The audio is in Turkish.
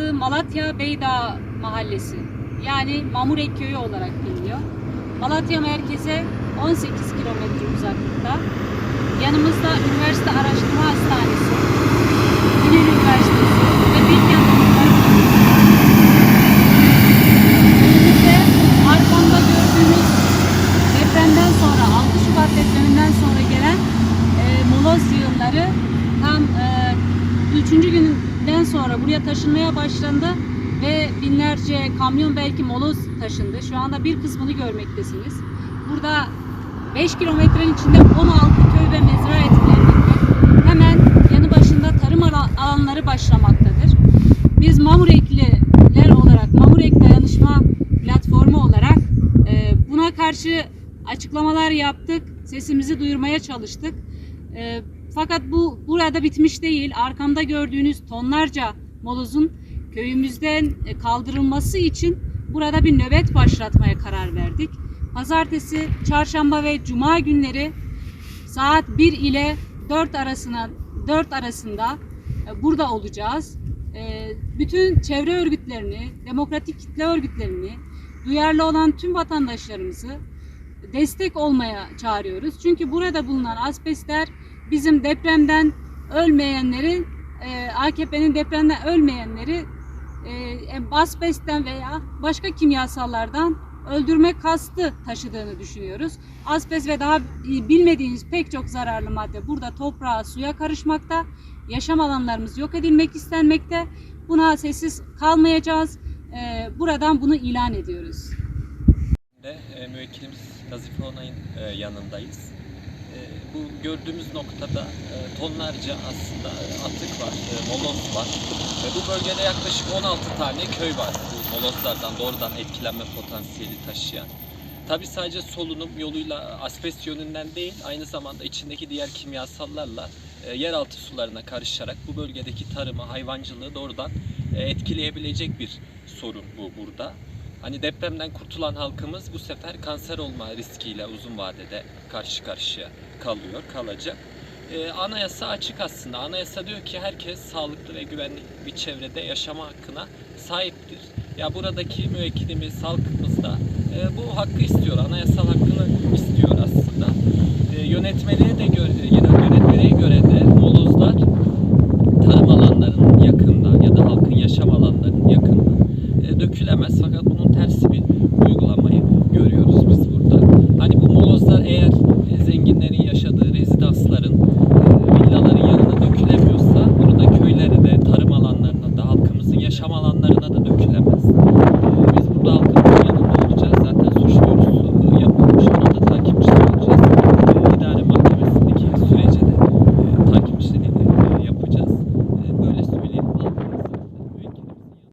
Malatya Beydağ Mahallesi yani Mamurek Köyü olarak biliniyor. Malatya merkeze 18 kilometre uzaklıkta. Yanımızda Üniversite Araştırma Hastanesi, Yunus Üniversitesi ve Bilkent Üniversitesi. Önümüzde arkamda gördüğünüz depremden sonra 6 Şubat depreminden sonra gelen e, moloz yığınları tam e, üçüncü günden sonra buraya taşınmaya başlandı ve binlerce kamyon belki moloz taşındı. Şu anda bir kısmını görmektesiniz. Burada 5 kilometrenin içinde 16 köy ve mezra etkilenmekte. Hemen yanı başında tarım ala- alanları başlamaktadır. Biz Mamurekliler olarak, Mamurek Dayanışma Platformu olarak e, buna karşı açıklamalar yaptık, sesimizi duyurmaya çalıştık. Fakat bu burada bitmiş değil. Arkamda gördüğünüz tonlarca molozun köyümüzden e, kaldırılması için burada bir nöbet başlatmaya karar verdik. Pazartesi, çarşamba ve cuma günleri saat 1 ile 4 arasına 4 arasında e, burada olacağız. E, Bütün çevre örgütlerini, demokratik kitle örgütlerini, duyarlı olan tüm vatandaşlarımızı destek olmaya çağırıyoruz. Çünkü burada bulunan asbestler bizim depremden ölmeyenleri, e, AKP'nin depremden ölmeyenleri e, asbestten veya başka kimyasallardan öldürme kastı taşıdığını düşünüyoruz. Asbest ve daha bilmediğiniz pek çok zararlı madde burada toprağa, suya karışmakta. Yaşam alanlarımız yok edilmek istenmekte. Buna sessiz kalmayacağız. E, buradan bunu ilan ediyoruz. e, müvekkilimiz Nazife Onay'ın e, yanındayız. E, bu gördüğümüz noktada e, tonlarca aslında e, atık var, e, moloz var. E, bu bölgede yaklaşık 16 tane köy var bu molozlardan doğrudan etkilenme potansiyeli taşıyan. Tabi sadece solunum yoluyla asbest yönünden değil aynı zamanda içindeki diğer kimyasallarla yeraltı sularına karışarak bu bölgedeki tarımı, hayvancılığı doğrudan etkileyebilecek bir sorun bu burada. Hani depremden kurtulan halkımız bu sefer kanser olma riskiyle uzun vadede karşı karşıya kalıyor, kalacak. Ee, anayasa açık aslında. Anayasa diyor ki herkes sağlıklı ve güvenli bir çevrede yaşama hakkına sahiptir. Ya buradaki müvekkilimiz, halkımız da e, bu hakkı istiyor. Anayasal hakkını istiyor aslında. E, yönetmeliğe de göre,